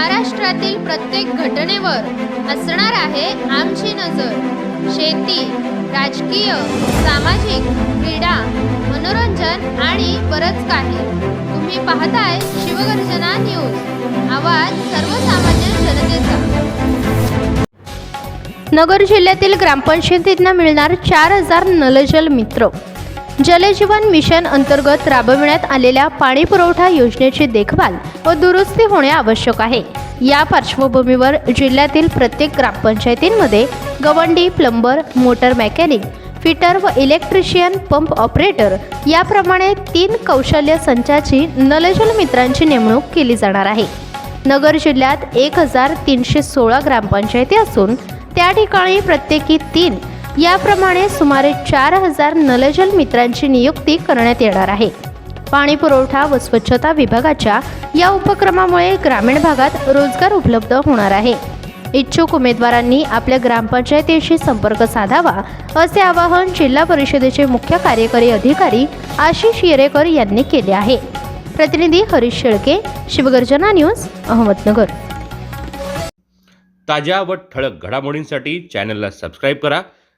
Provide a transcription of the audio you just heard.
महाराष्ट्रातील प्रत्येक घटनेवर असणार आहे आमची नजर. शेती राजकीय सामाजिक क्रीडा मनोरंजन आणि बरंच काही. तुम्ही पाहताय शिवगर्जना न्यूज. आवाज सर्वसामान्य जनतेचा. नगर जिल्ह्यातील ग्रामपंचायतींना मिळणार चार हजार नलजल मित्र. जलजीवन मिशन अंतर्गत राबविण्यात आलेल्या पाणी पुरवठा योजनेची देखभाल व दुरुस्ती होणे आवश्यक आहे. या पार्श्वभूमीवर जिल्ह्यातील प्रत्येक ग्रामपंचायतींमध्ये गवंडी प्लंबर मोटर मेकॅनिक फिटर व इलेक्ट्रिशियन पंप ऑपरेटर याप्रमाणे तीन कौशल्य संचाची नलजल मित्रांची नेमणूक केली जाणार आहे. नगर जिल्ह्यात एक हजार तीनशे सोळा ग्रामपंचायती असून त्या ठिकाणी प्रत्येकी तीन याप्रमाणे सुमारे चार हजार नलजल मित्रांची नियुक्ती करण्यात येणार आहे. पाणी पुरवठा व स्वच्छता विभागाच्या या उपक्रमामुळे ग्रामीण भागात रोजगार उपलब्ध होणार आहे. इच्छुक उमेदवारांनी आपल्या ग्रामपंचायतीशी संपर्क साधावा असे आवाहन जिल्हा परिषदेचे मुख्य कार्यकारी अधिकारी आशिष येरेकर यांनी केले आहे. प्रतिनिधी हरीश शेळके शिवगर्जना न्यूज अहमदनगर. ताज्या व ठळक घडामोडींसाठी चॅनलला सबस्क्राईब करा